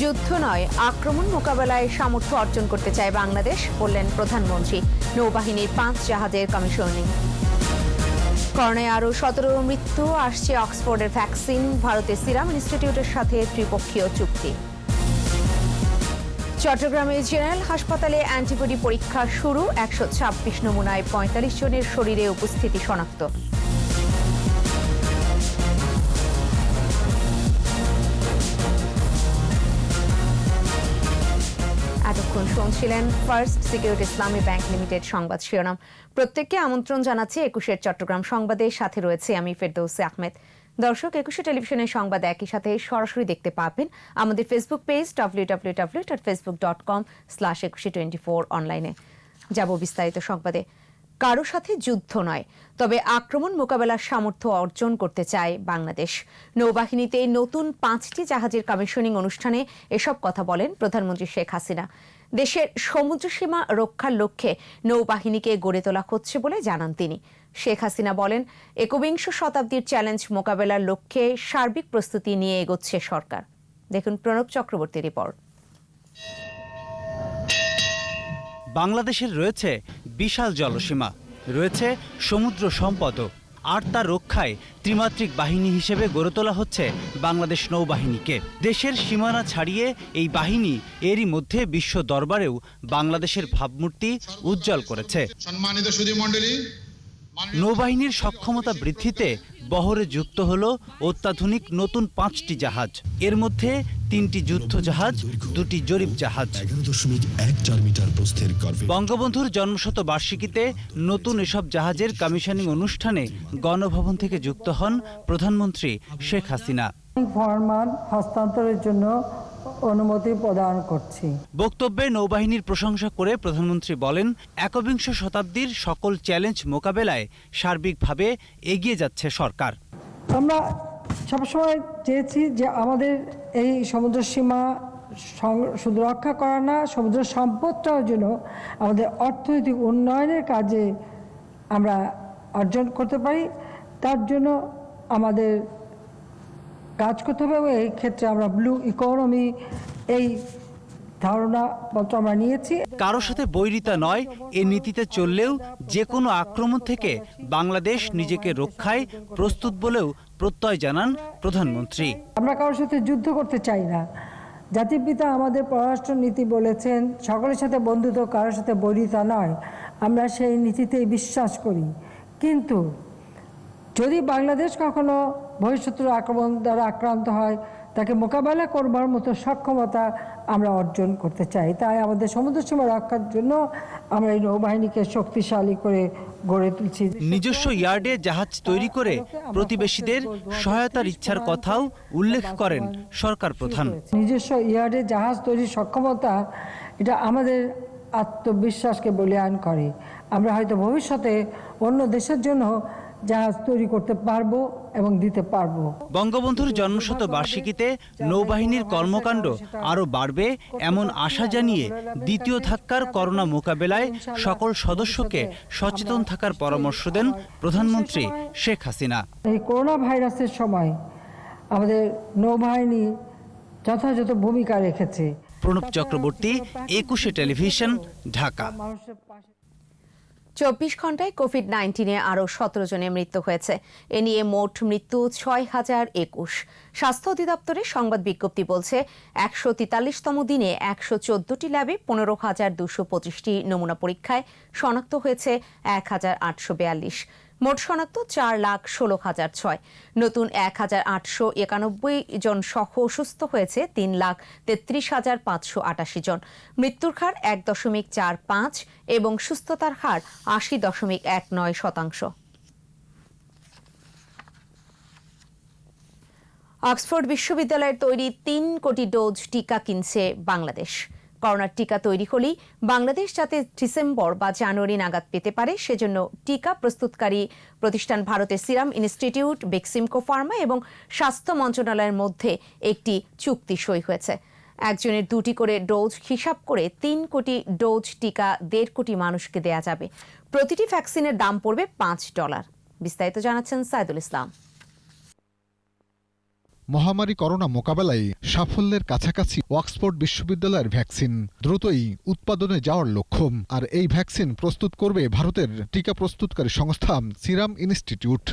যুদ্ধ নয়, আক্রমণ মোকাবেলায় সামর্থ্য অর্জন করতে চায় বাংলাদেশ, বললেন প্রধানমন্ত্রী। নৌবাহিনীর পাঁচ জাহাজের কমিশনিং। করোনায় আরও সতেরো মৃত্যু, আসছে অক্সফোর্ডের ভ্যাকসিন, ভারতের সিরাম ইনস্টিটিউটের সাথে ত্রিপক্ষীয় চুক্তি। চট্টগ্রামে জেনারেল হাসপাতালে অ্যান্টিবডি পরীক্ষা শুরু, একশো ছাব্বিশ নমুনায় পঁয়তাল্লিশ জনের শরীরে উপস্থিতি শনাক্ত। শুনছিলেন first security Islami bank limited সংবাদ শিরোনাম। প্রত্যেককে আমন্ত্রণ জানাচ্ছি একুশের চট্টগ্রাম সংবাদের সাথে রয়েছে আমি ফেরদৌসে আহমেদ। দর্শক, একুশে টেলিভিশনের সংবাদ একই সাথে সরাসরি দেখতে পাবেন আমাদের Facebook page W W W dot Facebook dot com slash Ekushey twenty four অনলাইনে। যাব বিস্তারিত সংবাদে। কারও সাথে যুদ্ধ নয়, তবে আক্রমণ মোকাবেলার সামর্থ্য অর্জন করতে চায় বাংলাদেশ। নৌবাহিনীতে নতুন পাঁচটি জাহাজের কমিশনিং অনুষ্ঠানে এসব কথা বলেন প্রধানমন্ত্রী শেখ হাসিনা। দেশের সমুদ্রসীমা রক্ষার লক্ষ্যে নৌবাহিনীকে গড়ে তোলা হচ্ছে বলে জানান তিনি। শেখ হাসিনা বলেন, একবিংশ শতাব্দীর চ্যালেঞ্জ মোকাবেলার লক্ষ্যে সার্বিক প্রস্তুতি নিয়ে এগোচ্ছে সরকার। দেখুন প্রণব চক্রবর্তী রিপোর্ট। বাংলাদেশের রয়েছে বিশাল জলসীমা, রয়েছে সমুদ্র সম্পদও। আর তার রক্ষায় ত্রিমাত্রিক বাহিনী হিসেবে গড়ে তোলা হচ্ছে বাংলাদেশ নৌবাহিনীকে। দেশের সীমানা ছাড়িয়ে এই বাহিনী এরই মধ্যে বিশ্ব দরবারেও বাংলাদেশের ভাবমূর্তি উজ্জ্বল করেছে। সম্মানিত সুধী নৌবাহিনীর সক্ষমতা বৃদ্ধিতে বহরে যুক্ত হল অত্যাধুনিক নতুন পাঁচটি জাহাজ। এর মধ্যে তিনটি যুদ্ধ জাহাজ দুটি জরিপ জাহাজ। বঙ্গবন্ধুর জন্মশত বার্ষিকীতে নতুন এসব জাহাজের কমিশনিং অনুষ্ঠানে গণভবন থেকে যুক্ত হন প্রধানমন্ত্রী শেখ হাসিনা। ফরমান হস্তান্তরের জন্য অনুমতি প্রদান করছি। বক্তব্যে নৌবাহিনীর প্রশংসা করে প্রধানমন্ত্রী বলেন একবিংশ শতাব্দীর সকল চ্যালেঞ্জ মোকাবেলায় সার্বিকভাবে এগিয়ে যাচ্ছে সরকার। আমরা সবসময় চেয়েছি যে আমাদের এই সমুদ্র সীমা শুধু রক্ষা করা না সমুদ্র সম্পদটাও যেন আমাদের অর্থনৈতিক উন্নয়নের কাজে আমরা অর্জন করতে পারি। তার জন্য আমাদের কাজ করতে হবে এবং এই ক্ষেত্রে আমরা ব্লু ইকোনমি এই ধারণা পত্র আমরা নিয়েছি। কারও সাথে বৈরিতা নয় এ নীতিতে চললেও যে কোনো আক্রমণ থেকে বাংলাদেশ নিজেকে রক্ষায় প্রস্তুত বলেও প্রত্যয় জানান প্রধানমন্ত্রী। আমরা কারোর সাথে যুদ্ধ করতে চাই না। জাতির পিতা আমাদের পররাষ্ট্র নীতি বলেছেন সকলের সাথে বন্ধুত্ব কারোর সাথে বৈরিতা নয়। আমরা সেই নীতিতেই বিশ্বাস করি। কিন্তু যদি বাংলাদেশ কখনো বহিঃশত্রুর আক্রমণ দ্বারা আক্রান্ত হয় তাকে মোকাবেলা করবার মতো সক্ষমতা আমরা অর্জন করতে চাই। তাই আমাদের সমুদ্র সীমা রক্ষার জন্য আমরা এই নৌবাহিনীকে শক্তিশালী করে গড়ে তুলছি। নিজস্ব ইয়ার্ডে জাহাজ তৈরি করে প্রতিবেশীদের সহায়তার ইচ্ছার কথাও উল্লেখ করেন সরকার প্রধান। নিজস্ব ইয়ার্ডে জাহাজ তৈরির সক্ষমতা এটা আমাদের আত্মবিশ্বাসকে বলিয়ান করে। আমরা হয়তো ভবিষ্যতে অন্য দেশের জন্য জাহাজ তৈরি করতে পারব এবং দিতে পারব। বঙ্গবন্ধুর জন্মশত বার্ষিকীতে নৌবাহিনীর কর্মকাণ্ড আরও বাড়বে এমন আশা জানিয়ে দ্বিতীয় ধাক্কার করোনা মোকাবেলায় সকল সদস্যকে সচেতন থাকার পরামর্শ দেন প্রধানমন্ত্রী শেখ হাসিনা। এই করোনা ভাইরাসের সময় আমাদের নৌবাহিনী যথাযথ ভূমিকা রেখেছে। প্রণব চক্রবর্তী একুশে টেলিভিশন ঢাকা। চব্বিশ ঘন্টায় কোভিড নাইন্টিনে আরও সতেরো জনের মৃত্যু হয়েছে। এ নিয়ে মোট মৃত্যু ছয় হাজার একুশ। স্বাস্থ্য অধিদপ্তরের সংবাদ বিজ্ঞপ্তি বলছে, একশো তেতাল্লিশতম দিনে একশো চোদ্দটি ল্যাবে পনেরো হাজার দুশো পঁচিশটি নমুনা পরীক্ষায় শনাক্ত হয়েছে এক হাজার আটশো বিয়াল্লিশ। মোট শনাক্ত চার লাখ ষোলো হাজার ছয়। নতুন এক হাজার আটশো একানব্বই জন সহ সুস্থ হয়েছে তিন লাখ তেত্রিশ হাজার পাঁচশো আটাশি জন। মৃত্যুর হার এক দশমিক চার পাঁচ এবং সুস্থতার হার আশি দশমিক এক নয় শতাংশ। অক্সফোর্ড বিশ্ববিদ্যালয়ের তৈরি তিন কোটি ডোজ টিকা কিনছে বাংলাদেশ। করোনার টিকা তৈরি হলেই বাংলাদেশ যাতে ডিসেম্বর বা জানুয়ারি নাগাদ পেতে পারে, সেজন্য টিকা প্রস্তুতকারী প্রতিষ্ঠান ভারতের সিরাম ইনস্টিটিউট, বেক্সিমকো ফার্মা এবং স্বাস্থ্য মন্ত্রণালয়ের মধ্যে একটি চুক্তি সই হয়েছে। একজনের দুটি করে ডোজ হিসাব করে তিন কোটি ডোজ টিকা দেড় কোটি মানুষকে দেয়া যাবে। প্রতিটি ভ্যাকসিনের দাম পড়বে পাঁচ ডলার। বিস্তারিত জানাচ্ছেন সাইদুল ইসলাম। মহামারী করোনা মোকাবেলায় সাফল্যের কাছাকাছি অক্সফোর্ড বিশ্ববিদ্যালয়ের ভ্যাকসিন দ্রুতই উৎপাদনে যাওয়ার লক্ষ্য। আর এই ভ্যাকসিন প্রস্তুত করবে ভারতের টিকা প্রস্তুতকারী সংস্থা সিরাম ইনস্টিটিউট.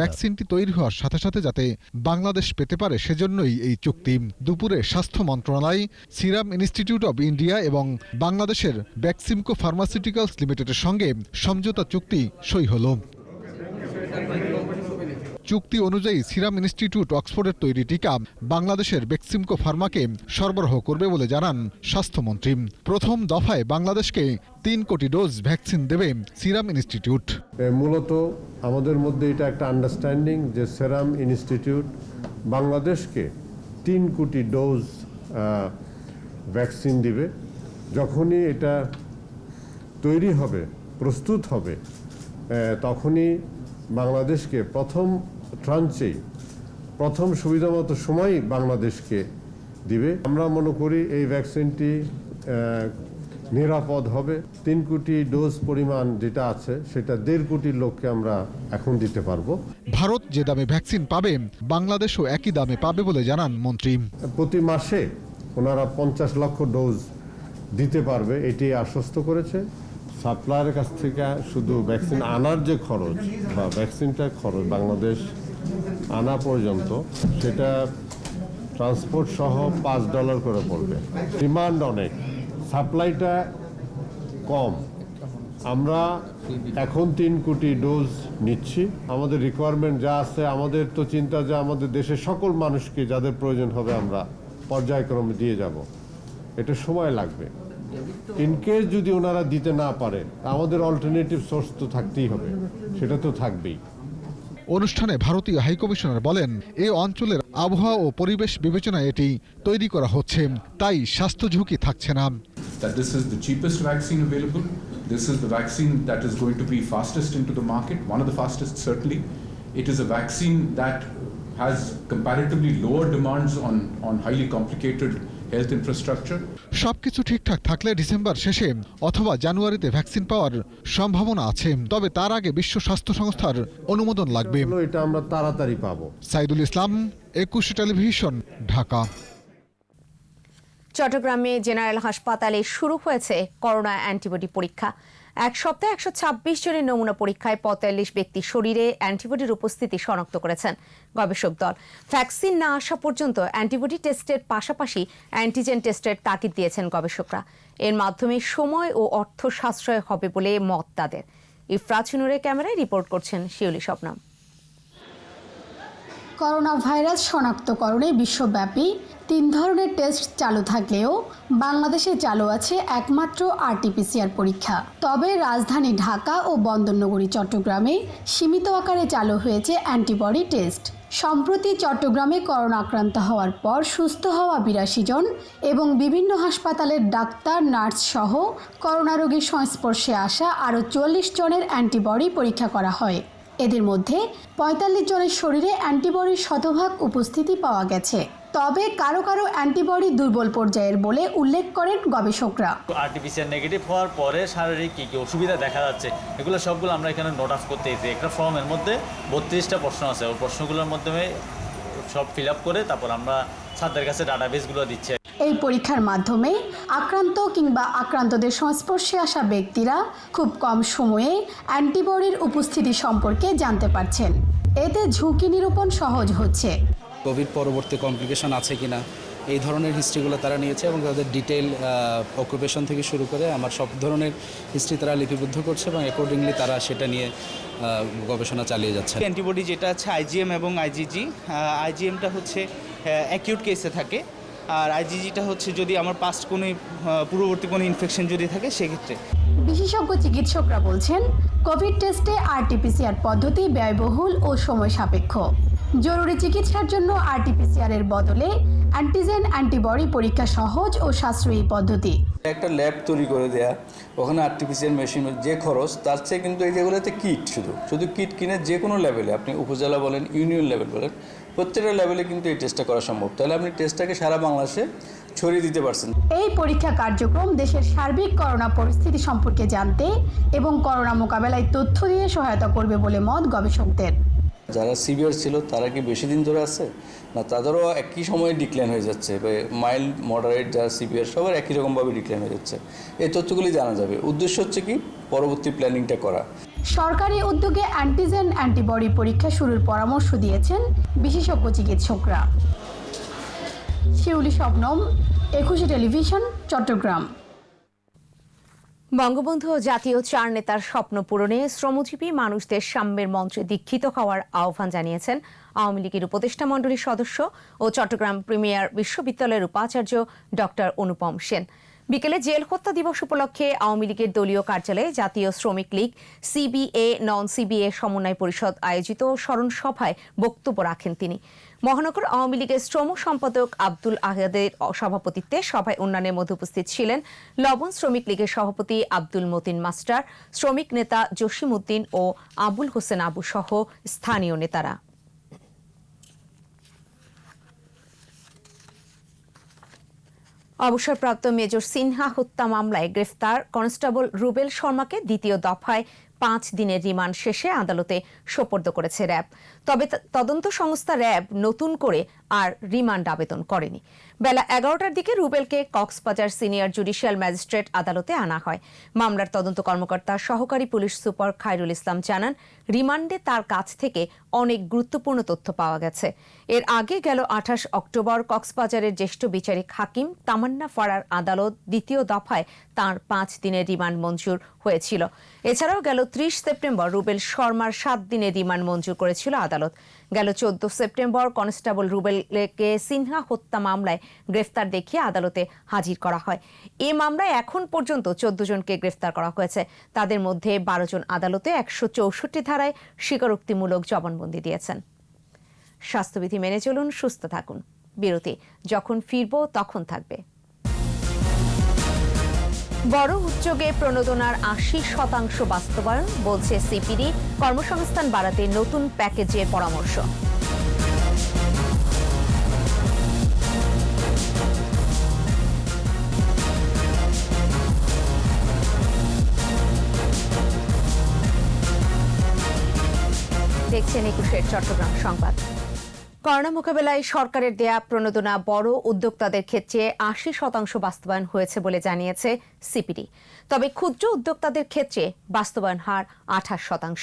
ভ্যাকসিনটি তৈরি হওয়ার সাথে সাথে যাতে বাংলাদেশ পেতে পারে সেজন্যই এই চুক্তি। দুপুরে স্বাস্থ্য মন্ত্রণালয় সিরাম ইনস্টিটিউট অব ইন্ডিয়া এবং বাংলাদেশের ভ্যাকসিমকো ফার্মাসিউটিক্যালস লিমিটেডের সঙ্গে সমঝোতা চুক্তি সই হলো। চুক্তি অনুযায়ী সিরাম ইনস্টিটিউট অক্সফোর্ডের তৈরি টিকা বাংলাদেশের বেক্সিমকো ফার্মাকে সরবরাহ করবে বলে জানান স্বাস্থ্যমন্ত্রী। প্রথম দফায় বাংলাদেশকে তিন কোটি ডোজ ভ্যাকসিন দেবে সিরাম ইনস্টিটিউট। মূলত আমাদের মধ্যে এটা একটা আন্ডারস্ট্যান্ডিং যে সেরাম ইনস্টিটিউট বাংলাদেশকে তিন কোটি ডোজ ভ্যাকসিন দিবে। যখনই এটা তৈরি হবে, প্রস্তুত হবে তখনই বাংলাদেশকে প্রথম ট্রাঞ্চেই প্রথম সুবিধামতো সময়ই বাংলাদেশকে দিবে। আমরা মনে করি এই ভ্যাকসিনটি নিরাপদ হবে। তিন কোটি ডোজ পরিমাণ যেটা আছে সেটা দেড় কোটি লোককে আমরা এখন দিতে পারব। ভারত যে দামে ভ্যাকসিন পাবে বাংলাদেশও একই দামে পাবে বলে জানান মন্ত্রী। প্রতি মাসে ওনারা পঞ্চাশ লক্ষ ডোজ দিতে পারবে এটি আশ্বস্ত করেছে। সাপ্লায়ারের কাছ থেকে শুধু ভ্যাকসিন আনার যে খরচ বা ভ্যাকসিনটার খরচ বাংলাদেশ আনা পর্যন্ত সেটা ট্রান্সপোর্ট সহ পাঁচ ডলার করে পড়বে। ডিমান্ড অনেক। সাপ্লাইটা কম। আমরা এখন তিন কোটি ডোজ নিচ্ছি। আমাদের রিকোয়ারমেন্ট যা আছে, আমাদের তো চিন্তা যে আমাদের দেশের সকল মানুষকে যাদের প্রয়োজন হবে আমরা পর্যায়ক্রমে দিয়ে যাব। এটা সময় লাগবে। ইনকেস যদি ওনারা দিতে না পারে, আমাদের অল্টারনেটিভ সোর্স তো থাকতেই হবে। সেটা তো থাকবেই। অনুষ্ঠানে ভারতীয় হাইকমিশনার বলেন এই অঞ্চলের আবহাওয়া ও পরিবেশ বিবেচনায় এটি তৈরি করা হচ্ছে তাই স্বাস্থ্য ঝুঁকি থাকছে না that this is the vaccine available. This is the vaccine that is going to be fastest into the market, one of the fastest certainly. It is a vaccine that has comparatively lower demands on, on highly complicated health infrastructure সবকিছু ঠিকঠাক থাকলে December শেষে অথবা জানুয়ারিতে vaccine পাওয়ার সম্ভাবনা আছে। তবে তার আগে বিশ্ব স্বাস্থ্য সংস্থার অনুমোদন লাগবে। এটা আমরা তাড়াতাড়ি পাবো। সাইদুল ইসলাম একুশে টেলিভিশন ঢাকা। চট্টগ্রামে জেনারেল হাসপাতালে শুরু হয়েছে করোনা অ্যান্টিবডি পরীক্ষা। এক সপ্তাহে একশো ছাব্বিশ জনের নমুনা পরীক্ষায় পঁয়তাল্লিশ ব্যক্তির শরীরে অ্যান্টিবডির উপস্থিতি শনাক্ত করেছেন গবেষক দল। ভ্যাকসিন না আসা পর্যন্ত অ্যান্টিবডি টেস্টের পাশাপাশি অ্যান্টিজেন টেস্টের তাগিদ দিয়েছেন গবেষকরা। এর মাধ্যমে সময় ও অর্থ সাশ্রয় হবে বলে মত তাদের। ইফরাজ নুরের ক্যামেরায় রিপোর্ট করছেন শিউলি স্বপ্নম করোনা ভাইরাস শনাক্তকরণে বিশ্বব্যাপী তিন ধরনের টেস্ট চালু থাকলেও বাংলাদেশে চালু আছে একমাত্র আরটিপিসিআর পরীক্ষা। তবে রাজধানী ঢাকা ও বন্দরনগরী, চট্টগ্রামে সীমিত আকারে চালু হয়েছে অ্যান্টিবডি টেস্ট। সম্প্রতি চট্টগ্রামে করোনা আক্রান্ত হওয়ার পর সুস্থ হওয়া বিরাশি জন এবং বিভিন্ন হাসপাতালের ডাক্তার, নার্স সহ করোনা রোগীর সংস্পর্শে আসা আরও চল্লিশ জনের অ্যান্টিবডি পরীক্ষা করা হয়। এদের মধ্যে পঁয়তাল্লিশ জনের শরীরে অ্যান্টিবডির শতভাগ উপস্থিতি পাওয়া গেছে। তবে কারও কারও অ্যান্টিবডি দুর্বল পর্যায়ের বলে উল্লেখ করেন গবেষকরা। আর্টিফিশিয়াল নেগেটিভ হওয়ার পরে শারীরিক কী কী অসুবিধা দেখা যাচ্ছে এগুলো সবগুলো আমরা এখানে নোট অফ করতে এসেছি। একটা ফর্মের মধ্যে বত্রিশটা প্রশ্ন আছে ওই প্রশ্নগুলোর মাধ্যমে সব ফিল আপ করে তারপর আমরা ছাত্রের কাছে ডাটাবেসগুলো দিচ্ছি। এই পরীক্ষার মাধ্যমে আক্রান্ত কিংবা আক্রান্তদের সংস্পর্শে আসা ব্যক্তিরা খুব কম সময়ে অ্যান্টিবডির উপস্থিতি সম্পর্কে জানতে পারছেন। এতে ঝুঁকি নিরূপণ সহজ হচ্ছে। কোভিড পরবর্তী কমপ্লিকেশন আছে কি না এই ধরনের হিস্ট্রিগুলো তারা নিয়েছে এবং তাদের ডিটেল অকুপেশন থেকে শুরু করে আমার সব ধরনের হিস্ট্রি তারা লিপিবদ্ধ করছে এবং অ্যাকর্ডিংলি তারা সেটা নিয়ে গবেষণা চালিয়ে যাচ্ছে। অ্যান্টিবডি যেটা আছে আইজিএম এবং আইজিজি আইজিএমটা হচ্ছে অ্যাকিউট কেসে থাকে। আর আইজিজিটা হচ্ছে যদি আমার পাস্ট কোনো পূর্ববর্তী কোনো ইনফেকশন যদি থাকে সেক্ষেত্রে। বিশেষজ্ঞ চিকিৎসকরা বলছেন কোভিড টেস্টে আরটিপিসিআর পদ্ধতি ব্যয়বহুল ও সময় সাপেক্ষ। জরুরি চিকিৎসার জন্য আরটিপিসিআর এর বদলে অ্যান্টিজেন অ্যান্টিবডি পরীক্ষা সহজ ও সাশ্রয়ী পদ্ধতি। একটা ল্যাব তৈরি করে দেয়া ওখানে আর্টিফিশিয়াল মেশিন যে খরচ তার চেয়ে কিন্তু এই যেগুলোতে কিট শুধু। শুধু কিট কিনে যে কোনো লেভেলে আপনি উপজেলা বলেন ইউনিয়ন লেভেল বলেন প্রত্যেকটা লেভেলে কিন্তু এই টেস্টটা করা সম্ভব। তাহলে আপনি টেস্টটাকে সারা বাংলাদেশে ছড়িয়ে দিতে পারছেন। এই পরীক্ষা কার্যক্রম দেশের সার্বিক করোনা পরিস্থিতি সম্পর্কে জানতে এবং করোনা মোকাবেলায় তথ্য দিয়ে সহায়তা করবে বলে মত গবেষকদের। যারা সিভিয়ার ছিল, তারা কি বেশি দিন ধরে আছে? না, তাদেরও একই সময়ে ডিক্লাইন হয়ে যাচ্ছে। মাইল্ড মডারেট যারা সিভিয়ার, সবার একই রকমভাবে ডিক্লাইন হয়ে যাচ্ছে। এই তথ্যগুলি জানা যাবে। উদ্দেশ্য হচ্ছে কি? পরবর্তী প্ল্যানিংটা করা। সরকারি উদ্যোগে অ্যান্টিজেন অ্যান্টিবডি পরীক্ষা শুরুর পরামর্শ দিয়েছেন বিশেষজ্ঞ চিকিৎসকরা। শিউলি শবনম একুশে টেলিভিশন, চট্টগ্রাম। বঙ্গবন্ধু জাতীয় চার নেতার স্বপ্ন পূরণে শ্রমজীবী মানুষদের সাম্যের মঞ্চে দীক্ষিত হওয়ার আহ্বান জানিয়েছেন আওয়ামী লীগের উপদেষ্টা মণ্ডলীর সদস্য ও চট্টগ্রাম প্রিমিয়ার বিশ্ববিদ্যালয়ের উপাচার্য ডক্টর অনুপম সেন। বিকেলে জেল হত্যা দিবস উপলক্ষে আওয়ামী লীগের দলীয় কার্যালয়ে জাতীয় শ্রমিক লীগ, সিবিএ নন সিবিএ সমন্বয় পরিষদ আয়োজিত স্মরণ সভায় বক্তব্য রাখেন তিনি। মহানগর আওয়ামী লীগের শ্রম সম্পাদক আব্দুল আহাদের সভাপতিত্বে সভায় অন্যান্যের মধ্যে উপস্থিত ছিলেন লবণ শ্রমিক লীগের সভাপতি আব্দুল মতিন মাস্টার, শ্রমিক নেতা জসিম উদ্দিন ও আবুল হোসেন আবু সহ স্থানীয় নেতারা। অবসরপ্রাপ্ত মেজর সিনহা হত্যা মামলায় গ্রেফতার কনস্টেবল রুবেল শর্মাকে দ্বিতীয় দফায় পাঁচ দিনের রিমান্ড শেষে আদালতে সোপর্দ করেছে র্যাব। তবে তদন্ত সংস্থা র্যাব নতুন করে আর রিমান্ড আবেদন করেনি। বেলা এগারোটার দিকে রুবেলকে কক্সবাজার সিনিয়র জুডিশিয়াল ম্যাজিস্ট্রেট আদালতে আনা হয়। মামলার তদন্ত কর্মকর্তা সহকারী পুলিশ সুপার খায়রুল ইসলাম জানান, রিমান্ডে তার কাছ থেকে অনেক গুরুত্বপূর্ণ তথ্য পাওয়া গেছে। এর আগে গেল আঠাশ অক্টোবর কক্সবাজারের জ্যেষ্ঠ বিচারিক হাকিম তামান্না ফারার আদালত দ্বিতীয় দফায় তার পাঁচ দিনের রিমান্ড মঞ্জুর হয়েছিল। এছাড়াও গেল ত্রিশ সেপ্টেম্বর রুবেল শর্মার সাত দিনের রিমান্ড মঞ্জুর করেছিল আদালত। গেল চোদ্দ সেপ্টেম্বর কনস্টেবল রুবেলকে সিনহা হত্যা মামলায় গ্রেফতার দেখিয়ে আদালতে হাজির করা হয়। এ মামলায় এখন পর্যন্ত চোদ্দ জনকে গ্রেফতার করা হয়েছে। তাদের মধ্যে বারো জন আদালতে একশো চৌষট্টি ধারায় স্বীকারোক্তিমূলক জবানবন্দি দিয়েছেন। স্বাস্থ্যবিধি মেনে চলুন, সুস্থ থাকুন। বিরতি, যখন ফিরবো তখন থাকবে। বড় উদ্যোগে প্রণোদনার আশি শতাংশ বাস্তবায়ন, বলছে সিপিডি, কর্মসংস্থান বাড়াতে নতুন প্যাকেজের পরামর্শ। দেখছেন একুশের চট্টগ্রাম সংবাদ। করোনা মোকাবেলায় সরকারের দেয়া প্রণোদনা বড় উদ্যোক্তাদের ক্ষেত্রে আশি শতাংশ বাস্তবায়ন হয়েছে বলে জানিয়েছে সিপিডি। তবে ক্ষুদ্র উদ্যোক্তাদের ক্ষেত্রে বাস্তবায়ন হার আঠাশ শতাংশ।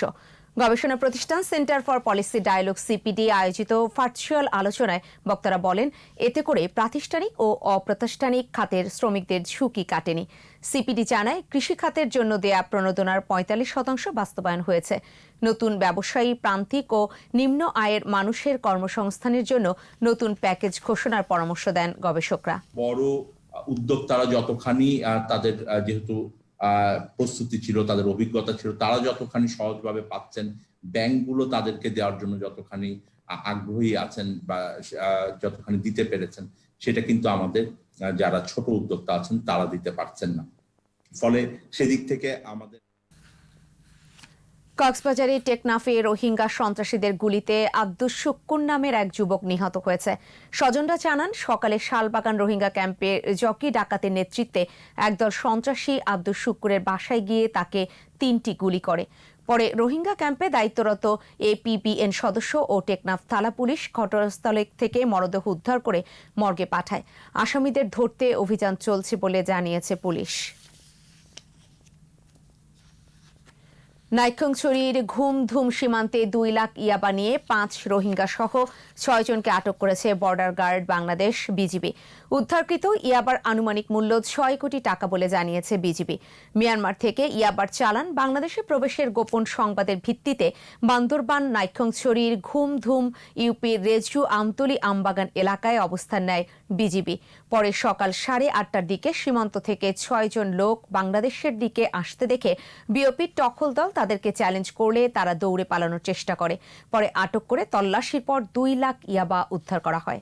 গবেষণা প্রতিষ্ঠান centre for policy dialogue, CPD, আয়োজিত ভার্চুয়াল আলোচনায় বক্তারা বলেন, এতে করে প্রাতিষ্ঠানিক ও অপ্রাতিষ্ঠানিক খাতের শ্রমিকদের ঝুঁকি কাটেনি। সিপিডি জানায়, কৃষি খাতের জন্য দেয়া প্রণোদনার পঁয়তাল্লিশ শতাংশ বাস্তবায়ন হয়েছে। নতুন ব্যবসায়ী, প্রান্তিক ও নিম্ন আয়ের মানুষের কর্মসংস্থানের জন্য নতুন প্যাকেজ ঘোষণার পরামর্শ দেন গবেষকরা। বড় উদ্যোক্তারা যতখানি তাদের যেহেতু প্রস্তুতি ছিল, তাদের অভিজ্ঞতা ছিল, তারা যতখানি সহজভাবে পাচ্ছেন, ব্যাংকগুলো তাদেরকে দেওয়ার জন্য যতখানি আগ্রহী আছেন বা যতখানি দিতে পেরেছেন, সেটা কিন্তু আমাদের যারা ছোট উদ্যোক্তা আছেন, তারা দিতে পারছেন না। ফলে সেদিক থেকে আমাদের কক্সবাজারে টেকনাফে রোহিঙ্গা সন্ত্রাসীদের গুলিতে আব্দুস শুক্কুর নামের এক যুবক নিহত হয়েছে। স্বজনরা জানান, সকালে শালবাগান রোহিঙ্গা ক্যাম্পে জকি ডাকাতের নেতৃত্বে একদল সন্ত্রাসী আব্দুস শুক্কুরের বাসায় গিয়ে তাকে তিনটি গুলি করে। পরে রোহিঙ্গা ক্যাম্পে দায়িত্বরত এপিপিএন সদস্য ও টেকনাফ থালা পুলিশ ঘটনাস্থলে থেকে মরদেহ উদ্ধার করে মর্গে পাঠায়। আসামিদের ধরতে অভিযান চলছে বলে জানিয়েছে পুলিশ। নাইক্ষংছড়ির ঘুম ধুম সীমান্তে দুই লাখ ইয়াবা নিয়ে পাঁচ রোহিঙ্গা সহ ছয়জনকে আটক করেছে বর্ডার গার্ড বাংলাদেশ বিজিবি। উদ্ধারকৃত ইয়াবার আনুমানিক মূল্য ছয় কোটি টাকা বলে জানিয়েছে বিজিবি। মিয়ানমার থেকে ইয়াবার চালান বাংলাদেশে প্রবেশের গোপন সংবাদের ভিত্তিতে বান্দরবান নাইক্ষংছড়ির ঘুম ধুম ইউপির রেজু আমতলি আমবাগান এলাকায় অবস্থান নেয় বিজিবি। পরে সকাল সাড়ে আটটার দিকে সীমান্ত থেকে ছয়জন লোক বাংলাদেশের দিকে আসতে দেখে বিওপির টখল দল তাদেরকে চ্যালেঞ্জ করলে তারা দৌড়ে পালানোর চেষ্টা করে। পরে আটক করে তল্লাশির পর দুই লাখ ইয়াবা উদ্ধার করা হয়।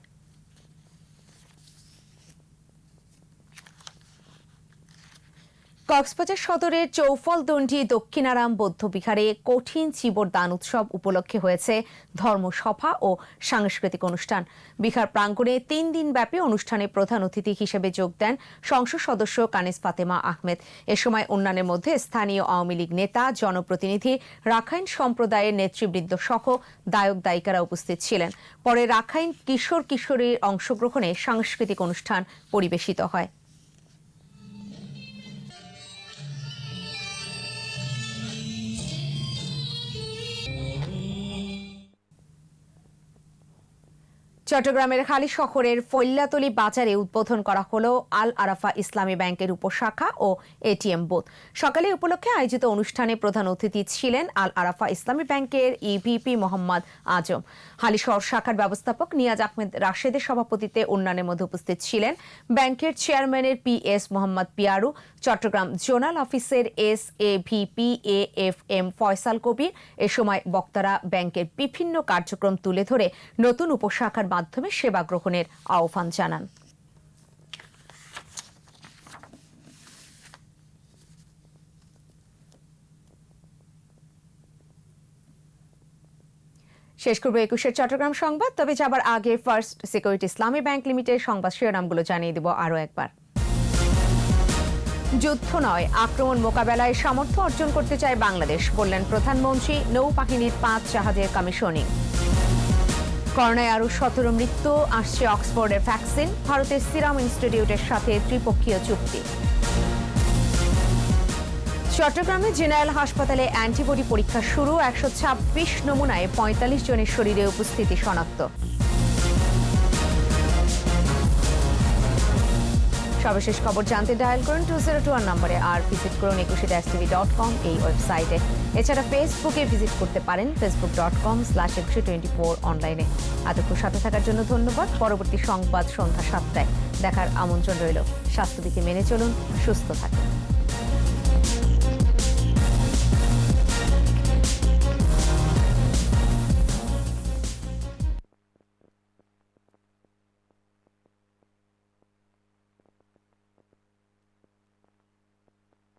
কক্সবাজার সদরের চৌফলদণ্ডী দক্ষিণারাম বৌদ্ধবিহারে কঠিন চিবর দান উৎসব উপলক্ষে হয়েছে ধর্মসভা ও সাংস্কৃতিক অনুষ্ঠান। বিহার প্রাঙ্গণে তিন দিন ব্যাপী অনুষ্ঠানে প্রধান অতিথি হিসেবে যোগ দেন সংসদ সদস্য কানিস ফাতেমা আহমেদ। এ সময় অন্যান্যের মধ্যে স্থানীয় আওয়ামী লীগ নেতা, জনপ্রতিনিধি, রাখাইন সম্প্রদায়ের নেতৃবৃন্দ সহ দায়ক দায়িকারা উপস্থিত ছিলেন। পরে রাখাইন কিশোর কিশোরীর অংশগ্রহণে সাংস্কৃতিক অনুষ্ঠান পরিবেশিত হয়। চট্টগ্রামের খালি শহরের ফৈল্লাতলি বাজারে উদ্বোধন করা হলো আল আরাফা ইসলামী ব্যাংকের উপশাখা ও এটিএম বুথ। সকালে উপলক্ষে আয়োজিত অনুষ্ঠানে প্রধান অতিথি ছিলেন আল আরাফা ইসলামী ব্যাংকের ইভিপি মোহাম্মদ আজম। হালিশহর শাখার ব্যবস্থাপক নিয়াজ আহমেদ রাশেদের সভাপতিত্বে অন্যান্যের মধ্যে উপস্থিত ছিলেন ব্যাংকের চেয়ারম্যানের P S Mohammad Piyaru, Chattogram zonal office S A VP A F M Faisal Kabir. এ সময় বক্তারা ব্যাংকের বিভিন্ন কার্যক্রম তুলে ধরে নতুন উপশাখার মাধ্যমে সেবা গ্রহণের আহ্বান জানান। শেষ করব একুশের চট্টগ্রাম সংবাদ, তবে যাবার আগে first security Islami bank limited সংবাদ শিরোনামগুলো জানিয়ে দেব আরও একবার। যুদ্ধ নয়, আক্রমণ মোকাবেলায় সামর্থ্য অর্জন করতে চায় বাংলাদেশ, বললেন প্রধানমন্ত্রী, নৌবাহিনীর পাঁচ জাহাজের কমিশনিং। করোনায় আরও সতেরো মৃত্যু, আসছে অক্সফোর্ডের ভ্যাকসিন, ভারতের সিরাম ইনস্টিটিউটের সাথে ত্রিপক্ষীয় চুক্তি। চট্টগ্রামে জেনারেল হাসপাতালে অ্যান্টিবডি পরীক্ষা শুরু, একশো ছাব্বিশ নমুনায় পঁয়তাল্লিশ জনের শরীরে উপস্থিতি শনাক্ত। সর্বশেষ খবর জানতে ডায়াল করুন টু জিরো টু ওয়ান নম্বরে আর ভিজিট করুন একুশে ড্যাশ টিভি ডট কম এই ওয়েবসাইটে এছাড়া ফেসবুকে ভিজিট করতে পারেন Facebook dot com slash Ekushey twenty four অনলাইনে এতক্ষণ সাথে থাকার জন্য ধন্যবাদ। পরবর্তী সংবাদ সন্ধ্যা সাতটায় দেখার আমন্ত্রণ রইল। স্বাস্থ্যবিধি মেনে চলুন, সুস্থ থাকুন।